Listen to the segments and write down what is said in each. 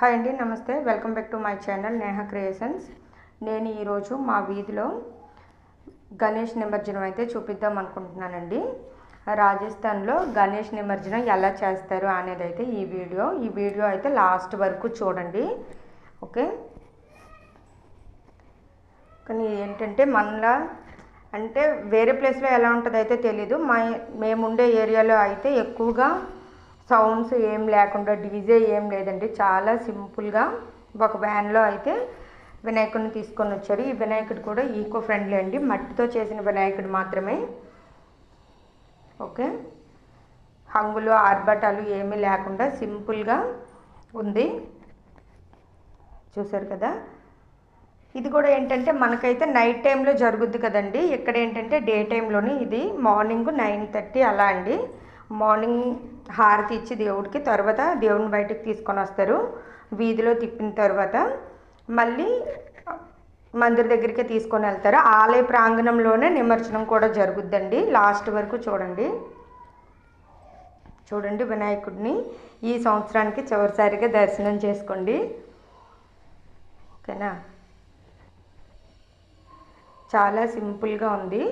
Hi అండి నమస్తే. Welcome back to my channel Neha creations. నేను ఈరోజు మా వీధిలో గణేష్ నిమజ్జనం అయితే చూపిద్దాం అనుకుంటున్నానండి. రాజస్థాన్లో గణేష్ నిమజ్జనం ఎలా చేస్తారు అనేది అయితే ఈ వీడియో. ఈ వీడియో అయితే లాస్ట్ వరకు చూడండి. ఓకే? కానీ ఏంటంటే మనలా అంటే వేరే ప్లేస్లో ఎలా ఉంటుందో అయితే తెలీదు. మా మేముండే ఏరియాలో అయితే ఎక్కువగా సౌండ్స్ ఏం లేకుండా డీజే ఏం లేదండి. చాలా సింపుల్గా ఒక వ్యాన్లో అయితే వినాయకుడిని తీసుకొని వచ్చారు. ఈ వినాయకుడు కూడా ఈకో ఫ్రెండ్లీ అండి. మట్టితో చేసిన వినాయకుడు మాత్రమే. ఓకే. హంగులు ఆర్భటాలు ఏమీ లేకుండా సింపుల్గా ఉంది. చూసారు కదా? ఇది కూడా ఏంటంటే మనకైతే నైట్ టైంలో జరుగుద్ది కదండి. ఇక్కడ ఏంటంటే డే టైంలోనే ఇది మార్నింగ్ నైన్ థర్టీ అలా అండి. మార్నింగ్ హారతి ఇచ్చి దేవుడికి తర్వాత దేవుడిని బయటకు తీసుకొని వస్తారు. వీధిలో తిప్పిన తర్వాత మళ్ళీ మందిర్ దగ్గరికి తీసుకొని వెళ్తారు. ఆలయ ప్రాంగణంలోనే నిమజ్జనం కూడా జరుగుద్దండి. లాస్ట్ వరకు చూడండి. చూడండి వినాయకుడిని. ఈ సంవత్సరానికి చివరిసారిగా దర్శనం చేసుకోండి. ఓకేనా? చాలా సింపుల్గా ఉంది.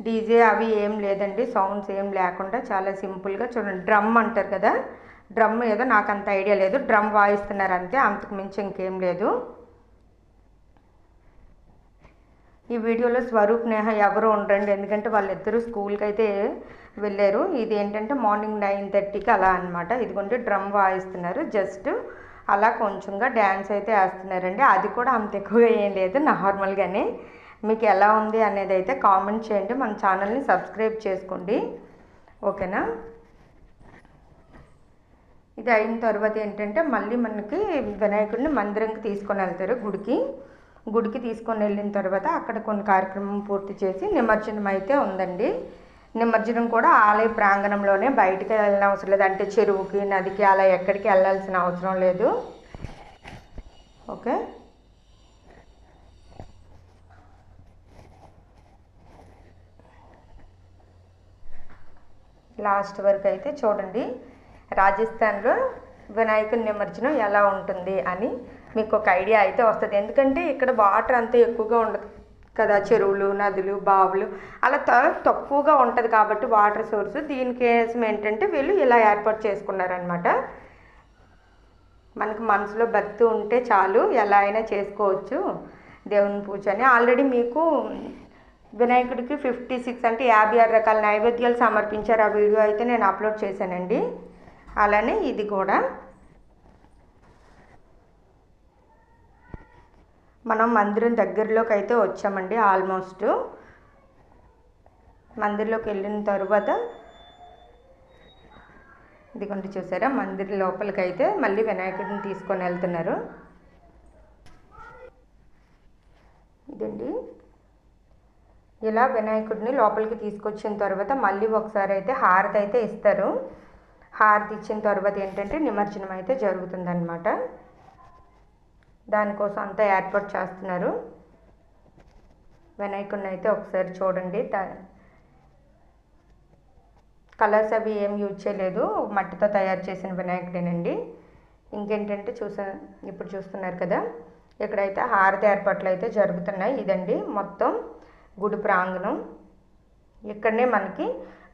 డీజే అవి ఏం లేదండి సౌండ్స్ ఏం లేకుండా చాలా సింపుల్గా చూడండి. డ్రమ్ అంటారు కదా డ్రమ్ ఏదో నాకు అంత ఐడియా లేదు. డ్రమ్ వాయిస్తున్నారు అంతే అంతకు మించి ఇంకేం లేదు. ఈ వీడియోలో స్వరూప్ నేహ ఎవరు ఉండరండి ఎందుకంటే వాళ్ళిద్దరూ స్కూల్కి అయితే వెళ్ళారు. ఇది ఏంటంటే మార్నింగ్ నైన్ థర్టీకి అలా అనమాట ఇదిగోండి డ్రమ్ వాయిస్తున్నారు. జస్ట్ అలా కొంచెంగా డ్యాన్స్ అయితే వేస్తున్నారండి. అది కూడా అంత ఎక్కువగా ఏం లేదు నార్మల్గానే. మీకు ఎలా ఉంది అనేది అయితే కామెంట్ చేయండి. మన ఛానల్ని సబ్స్క్రైబ్ చేసుకోండి. ఓకేనా? ఇది అయిన తర్వాత ఏంటంటే మళ్ళీ మనకి వినాయకుడిని మందిరంకి తీసుకొని వెళ్తారు గుడికి. గుడికి తీసుకొని వెళ్ళిన తర్వాత అక్కడ కొన్ని కార్యక్రమం పూర్తి చేసి నిమజ్జనం అయితే ఉందండి. నిమజ్జనం కూడా ఆలయ ప్రాంగణంలోనే బయటికి వెళ్ళిన అవసరం లేదు. అంటే చెరువుకి నదికి అలా ఎక్కడికి వెళ్ళాల్సిన అవసరం లేదు. ఓకే? లాస్ట్ వరకు అయితే చూడండి. రాజస్థాన్లో వినాయకుని నిమజ్జనం ఎలా ఉంటుంది అని మీకు ఒక ఐడియా అయితే వస్తుంది. ఎందుకంటే ఇక్కడ వాటర్ అంతా ఎక్కువగా ఉండదు కదా. చెరువులు నదులు బావులు అలా త- తక్కువగా ఉంటుంది కాబట్టి వాటర్ సోర్స్ దీనికోసం ఏంటంటే వీళ్ళు ఇలా ఏర్పాటు చేసుకున్నారనమాట మనకు మనసులో భక్తి ఉంటే చాలు. ఎలా అయినా చేసుకోవచ్చు దేవుని పూజ అని ఆల్రెడీ మీకు వినాయకుడికి ఫిఫ్టీ సిక్స్ అంటే యాభై ఆరు రకాల నైవేద్యాలు సమర్పించారు. ఆ వీడియో అయితే నేను అప్లోడ్ చేశానండి. అలానే ఇది కూడా. మనం మందిరం దగ్గరలోకి అయితే వచ్చామండి ఆల్మోస్ట్. మందిర్లోకి వెళ్ళిన తర్వాత ఇదిగోండి చూసారా? మందిర్ లోపలికి అయితే మళ్ళీ వినాయకుడిని తీసుకొని వెళ్తున్నారు. ఇదండి. ఇలా వినాయకుడిని లోపలికి తీసుకొచ్చిన తర్వాత మళ్ళీ ఒకసారి అయితే హారతి అయితే ఇస్తారు. హారతి ఇచ్చిన తర్వాత ఏంటంటే నిమజ్జనం అయితే జరుగుతుందన్నమాట. దానికోసం అంతా ఏర్పాటు చేస్తున్నారు. వినాయకుడిని అయితే ఒకసారి చూడండి. దా కలర్స్ అవి ఏం యూజ్ చేయలేదు. మట్టితో తయారు చేసిన వినాయకుడేనండి. ఇంకేంటంటే చూసా ఇప్పుడు చూస్తున్నారు కదా. ఇక్కడైతే హారతి ఏర్పాట్లు అయితే జరుగుతున్నాయి. ఇదండి మొత్తం గుడి ప్రాంగణం. ఇక్కడనే మనకి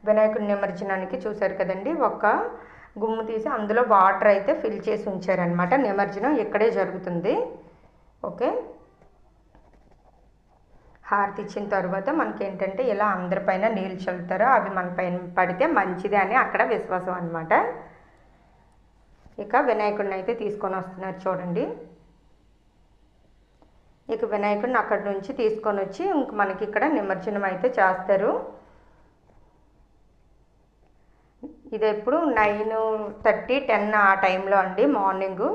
వినాయకుడి నిమజ్జనానికి చూశారు కదండి. ఒక గుమ్ము తీసి అందులో వాటర్ అయితే ఫిల్ చేసి ఉంచారనమాట నిమజ్జనం ఇక్కడే జరుగుతుంది. ఓకే. హారతి ఇచ్చిన తర్వాత మనకి ఏంటంటే ఇలా అందరిపైన నీళ్ళు చల్లుతారో అవి మన పైన పడితే మంచిది అని అక్కడ విశ్వాసం అనమాట ఇక వినాయకుడిని అయితే తీసుకొని వస్తున్నారు చూడండి. ఇక వినాయకుడిని అక్కడి నుంచి తీసుకొని వచ్చి ఇంక మనకి ఇక్కడ నిమజ్జనం అయితే చేస్తారు. ఇది ఎప్పుడు నైన్ థర్టీ టెన్ ఆ టైంలో అండి మార్నింగ్.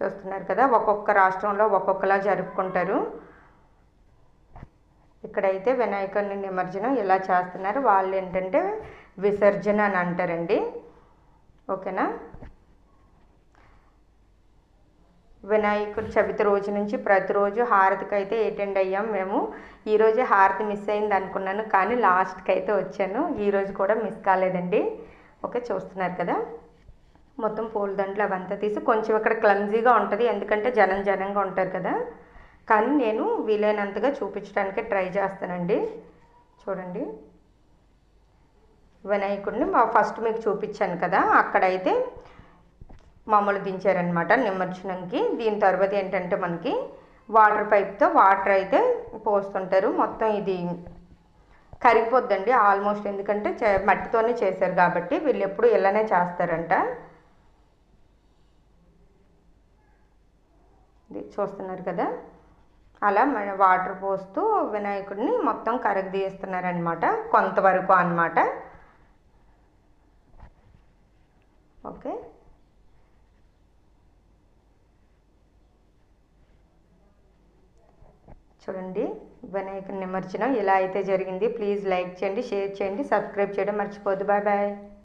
చూస్తున్నారు కదా ఒక్కొక్క రాష్ట్రంలో ఒక్కొక్కలా జరుపుకుంటారు. ఇక్కడైతే వినాయకుడిని నిమజ్జనం ఇలా చేస్తున్నారు. వాళ్ళు ఏంటంటే విసర్జన అని అంటారండి. ఓకేనా? వినాయకుడు చవితి రోజు నుంచి ప్రతిరోజు హారతికి అయితే అటెండ్ అయ్యాం మేము. ఈరోజు హారతి మిస్ అయింది అనుకున్నాను కానీ లాస్ట్కి అయితే వచ్చాను. ఈరోజు కూడా మిస్ కాలేదండి. ఓకే చూస్తున్నారు కదా. మొత్తం పూలదండలు అవంతా తీసి కొంచెం ఇక్కడ క్లమ్జీగా ఉంటుంది ఎందుకంటే జనం జనంగా ఉంటారు కదా. కానీ నేను వీలైనంతగా చూపించడానికి ట్రై చేస్తానండి. చూడండి. వినాయకుడిని మా ఫస్ట్ మీకు చూపించాను కదా అక్కడైతే మామూలు దించారనమాట నిమజ్జనంకి. దీని తర్వాత ఏంటంటే మనకి వాటర్ పైప్తో వాటర్ అయితే పోస్తుంటారు. మొత్తం ఇది కరిగిపోద్దండి ఆల్మోస్ట్. ఎందుకంటే చే- మట్టితోనే చేశారు కాబట్టి వీళ్ళు ఎప్పుడు ఇలానే చేస్తారంట. ఇది చూస్తున్నారు కదా? అలా మన వాటర్ పోస్తూ వినాయకుడిని మొత్తం కరగదీస్తున్నారనమాట కొంతవరకు అన్నమాట ఓకే చూడండి. వినాయకుని నిమజ్జనం. ఇలా అయితే జరిగింది. ప్లీజ్ లైక్ చేయండి షేర్ చేయండి సబ్స్క్రైబ్ చేయడం మర్చిపోద్దు బాయ్ బాయ్.